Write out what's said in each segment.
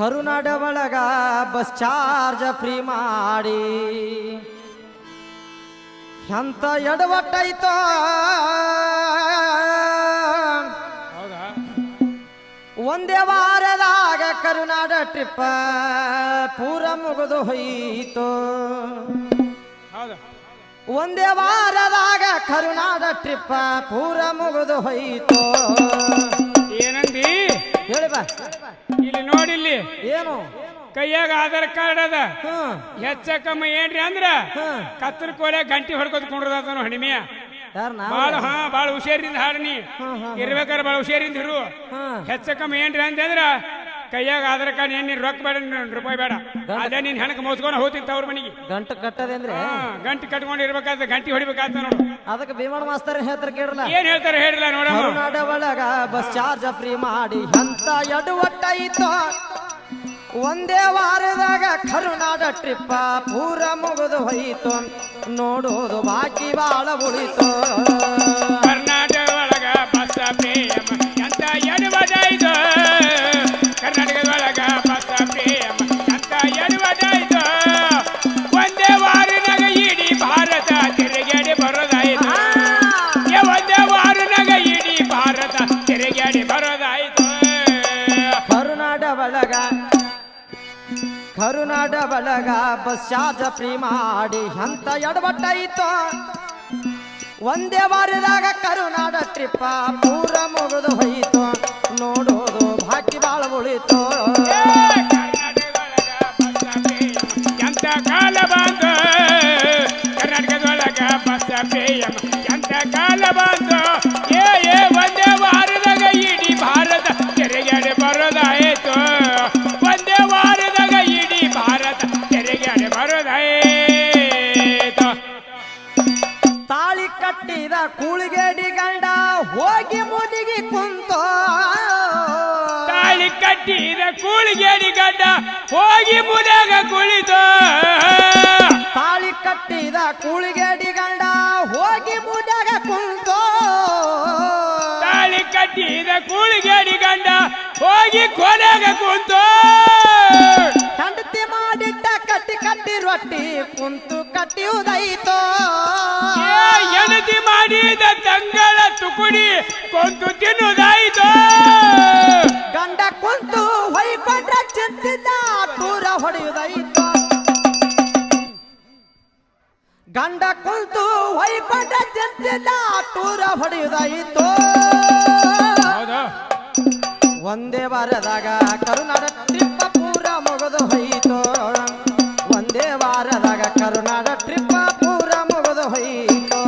ಕರುನಾಡ ಒಳಗ bus charge free ಮಾಡಿ. ಎಂತ ಎಡವಟ್ಟೈತೋ ಒಂದೇ ವಾರದಾಗ ಕರುನಾಡ ಟ್ರಿಪ್ಪ ಪೂರ ಮುಗಿದು ಹೋಯಿತು. ಒಂದೇ ವಾರದಾಗ ಕರುನಾಡ ಟ್ರಿಪ್ಪ ಪೂರ ಮುಗಿದು ಹೋಯಿತು. ಹೇಳಿ ಬಾ. ಇಲ್ಲಿ ನೋಡಿಲ್ಲಿ ಏನು? ಕೈಯಾಗ ಆಧಾರ್ ಕಾರ್ಡ್ ಅದ. ಹೆಚ್ಚ ಕಮ್ಮಿ ಏನ್ರಿ ಅಂದ್ರ ಕತ್ತರ ಕೋಲೆ ಗಂಟಿ ಹೊಡ್ಕೊತ ಕುಂಡ್ರದಾತನು ಹಣಿಮೆಯ? ಬಾಳ ಹಾ ಬಾಳ ಹುಷಾರಿಂದ ಹಾಡನಿ ಇರ್ಬೇಕಾದ್ರೆ ಬಾಳ ಹುಷಾರಿಂದ ಇರು. ಹೆಚ್ಚ ಕಮ್ಮಿ ಏನ್ರಿ ಅಂತಂದ್ರ ಕೈಯಾಗ ಆಧಾರ್ ಕಾರ್ಡ್ ಏನ್ ನೀನ್ ರೊಕ್ಕ ಬೇಡ ರೂಪಾಯಿ ಬೇಡ. ಅದೇ ನೀನ್ ಹೆಣಕ್ ಮೋಸ್ಕೊಂಡು ಹೋಗ್ತೀನಿ ತವ್ರ ಮನೆಗೆ. ಗಂಟು ಕಟ್ಟದೆ ಅಂದ್ರೆ? ಹಾ ಗಂಟಿ ಕಟ್ಕೊಂಡು ಇರ್ಬೇಕಾದ್ರೆ ಗಂಟಿ ಹೊಡಿಬೇಕಾಗ್ತ ನೋಡು. ಅದಕ್ಕೆ ಭೀಮಣ್ಣ ಮಾಸ್ತರ್ ಹೇಳ್ತಾರೆ ಕೇಳಲ್ಲ ಏನ್ ಹೇಳ್ತಾರೆ ಹೇಳಿಲ್ಲ ನೋಡಿ ಕರುನಾಡ ಒಳಗ ಬಸ್ ಚಾರ್ಜ್ ಫ್ರೀ ಮಾಡಿ ಅಂತ ಎಡವಟ್ಟೈತೋ ಒಂದೇ ವಾರದಾಗ ಕರುನಾಡ ಟ್ರಿಪ್ಪ ಪೂರ ಮುಗಿದು ಹೋಯಿತು. ನೋಡೋದು ಬಾಕಿ ಬಾಳ ಉಳಿತು. ಒಳಗ ಬಸ್ ಚಾರ್ಜ್ ಫ್ರೀ ಮಾಡಿ ಅಂತ ಎಡವಟ್ಟೈತೋ ಒಂದೇ ಬಾರಿದಾಗ ಕರುನಾಡ ಟ್ರಿಪ್ಪ ಪೂರ ಮುಗಿದು ಹೋಯಿತು. ನೋಡೋದು ಬಾಕಿ ಬಾಳ ಉಳಿತು. ಕಟ್ಟಿದ ಕೂಳಿಗೇಡಿ ಗಡ್ಡ ಹೋಗಿ ಮುದಾಗ ಕುಳಿತು ತಾಳಿ ಕಟ್ಟಿದ ಕೂಳಿಗೇಡಿ ಗಂಡ ಹೋಗಿ ಮುದಾಗ ಕುಂತೋ ತಾಳಿ ಕಟ್ಟಿದ ಕೂಳಿಗೇಡಿ ಗಂಡ ಹೋಗಿ ಕೊನೆಗ ಹೊಡೆಯುವುದೈತೋ ಗಂಡ ಕುಂತು ಹೊಯ್ಕೊಂಡ್ರ ಚಿಂತಿದ್ದ ಟೂರ ಹೊಡೆಯುವುದಾಯಿತು. ಒಂದೇ ವಾರದಾಗ ಕರುನಾಡ ಟ್ರಿಪ್ಪ ಪೂರ ಮುಗಿದು ಹೋಯಿತು. ಒಂದೇ ವಾರದಾಗ ಕರುನಾಡ ಟ್ರಿಪ್ಪ ಪೂರ ಮುಗಿದು ಹೋಯಿತು.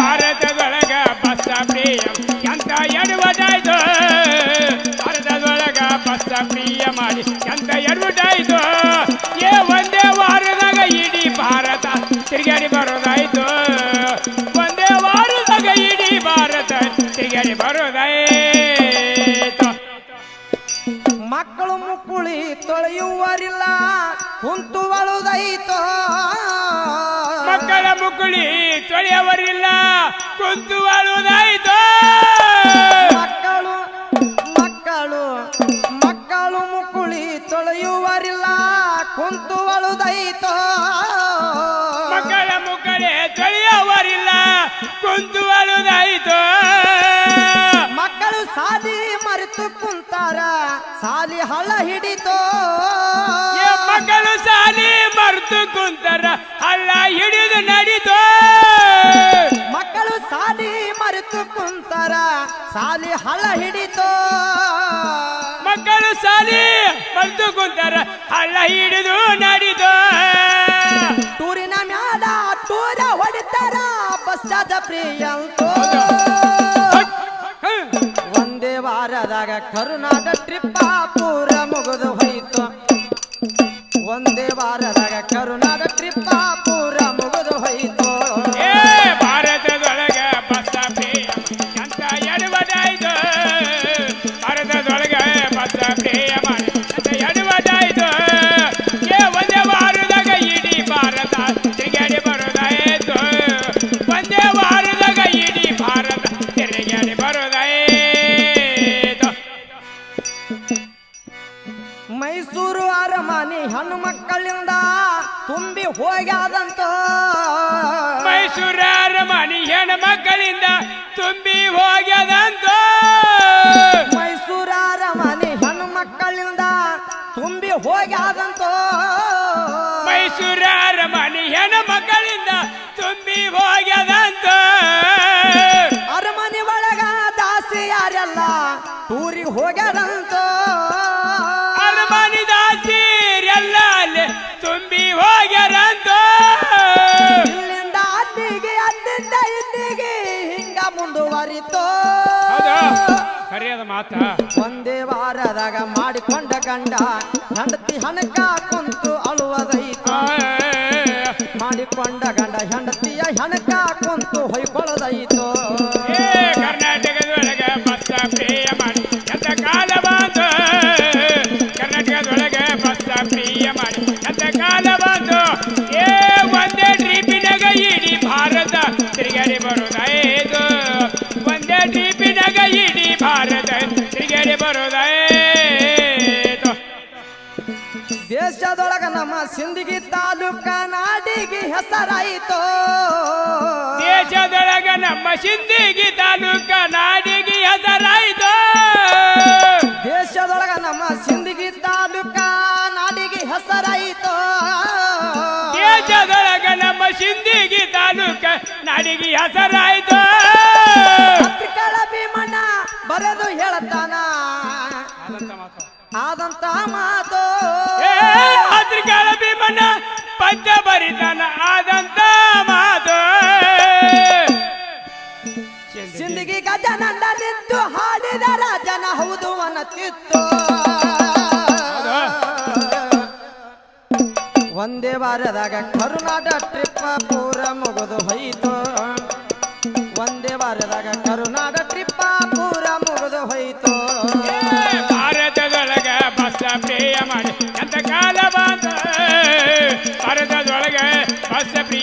ಭಾರತದೊಳಗ ಪ್ರಿಯ ಎಂತ ಎಡುವುದಾಯ್ತು ಭಾರತದೊಳಗ ಬಸ್ಸ ಪ್ರಿಯ ಮಾಡಿ ಬರೋದಾಯ್ತು. ಒಂದೇ ವಾರದಾಗ ಇಡೀ ಭಾರತ ತಿರುಗಾಡಿ ಬರೋದಾಯ್ತು. ಮಕ್ಕಳು ಮುಕ್ಕುಳಿ ತೊಳೆಯುವರಿಲ್ಲ ಕುಂತು ಅಳುದೈತೋ ಮಕ್ಕಳ ಮುಕ್ಕುಳಿ ತೊಳೆಯವರಿಲ್ಲ ಕುಂತು ಸಾಲಿ ಮರೆತು ಕುಂತಾರ ಸಾಲಿ ಹಳ ಹಿಡಿತೋ. ಏ ಮಕ್ಕಳು ಸಾಲಿ ಮರೆತು ಕುಂತಾರ ಹಳ್ಳ ಹಿಡಿದು ನಡೀತು. ಮಕ್ಕಳು ಸಾಲಿ ಮರೆತು ಕುಂತಾರ ಸಾಲಿ ಹಳ ಹಿಡಿತೋ. ಮಕ್ಕಳು ಸಾಲಿ ಮರೆತು ಕುಂತಾರ ಹಳ್ಳ ಹಿಡಿದು ನಡೀತು. ಟೂರಿನ ಮ್ಯಾಲ ಟೂರ ಹೊಡಿತಾರ ಬಸ್ ಚಾರ್ಜ್ ಪ್ರಿಯಂತೋ ಕರುನಾಡ ಟ್ರಿಪ್ಪ ತುಂಬಿ ಹೋಗ್ಯಾದಂತ ಮೈಸೂರ ಮನಿ ಹೆಣ್ಣು ಮಕ್ಕಳಿಂದ ತುಂಬಿ ಹೋಗ್ಯಾದಂತ. ಮೈಸೂರ ಮನಿ ಹೆಣ್ಣು ಮಕ್ಕಳಿಂದ ತುಂಬಿ ಹೋಗ್ಯಾದಂತ. ಮೈಸೂರ ಮನಿ ಹೆಣ್ಣು ಮಕ್ಕಳಿಂದ ತುಂಬಿ ಹೋಗ್ಯದಂತ ಮುಂದುವರಿತೋ ಹೌದಾ? ಸರಿಯಾದ ಮಾತ. ಒಂದೇ ವಾರದಾಗ ಮಾಡಿಕೊಂಡ ಗಂಡ ಹೆಂಡತಿ ಹಣಕ ಕುಂತು ಅಳುವುದೈತು. ಮಾಡಿಕೊಂಡ ಗಂಡ ಹೆಂಡತಿಯ ಹಣಕ ಕುಂತು ಹೊಯ್ಕೊಳ್ಳೋದೈತು ದೇಶದೊಳಗ ನಮ್ಮ ಸಿಂದಗಿ ತಾಲೂಕ ನಾಡಿಗೆ ಹೆಸರಾಯಿತು. ದೇಶದೊಳಗ ನಮ್ಮ ಸಿಂದಿಗಿ ತಾಲೂಕ ನಾಡಿಗೆ ಹೆಸರಾಯಿತು. ದೇಶದೊಳಗ ನಮ್ಮ ಸಿಂದಗಿ ತಾಲೂಕ ನಾಡಿಗೆ ಹೆಸರಾಯಿತು. ದೇಶದೊಳಗ ನಮ್ಮ ಸಿಂದಿಗಿ ತಾಲೂಕ ನಾಡಿಗೆ ಹೆಸರಾಯಿತು. ಪತ್ರಿಕಳ ಭೀಮಣ್ಣ ಬರೆದು ಹೇಳತಾನ. ಆದಂತ ಮಾತು. ಅದ್ರಿಕಾಳ ಭೀಮಣ್ಣ ಪದ್ಯ ಬರಿತಾನ ಆದಂತ ಮಾತು. ಸಿಂದಗಿ ಗಜನಂದ ನಿಂತು ಹಾಡಿದರ ಜನ ಹೌದು ಅನ್ನತಿತ್ತು. ಒಂದೇ ವಾರದಾಗ ಕರುನಾಡ ಟ್ರಿಪ್ ಪೂರ ಮುಗಿದು ಹೋಯಿತು. ಒಂದೇ ವಾರದಾಗ ಕರುನಾಡ ಟ್ರಿಪ್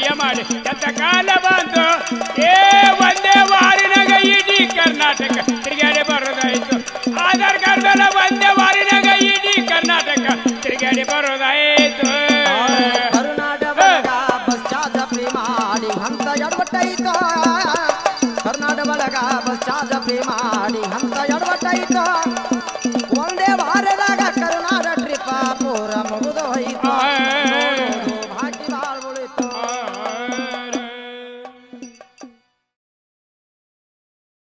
ಪ್ರಿಯ ಮಾಡಿ. ಎಂತ ಕಾಲ ಬಂತು? ಏ, ಒಂದೇ ವಾರಿನಾಗ ಇಡೀ ಕರ್ನಾಟಕ ತಿರುಗಾಡಿ ಬರೋದಾಯ್ತು. ಆಧಾರ್ ಕಾರ್ಡ್ ಒಂದೇ ವಾರಿನಾಗ ಇಡೀ ಕರ್ನಾಟಕ ತಿರುಗಾಡಿ ಬರೋದಾಯ್ತು. Karnataka Karnataka bus charge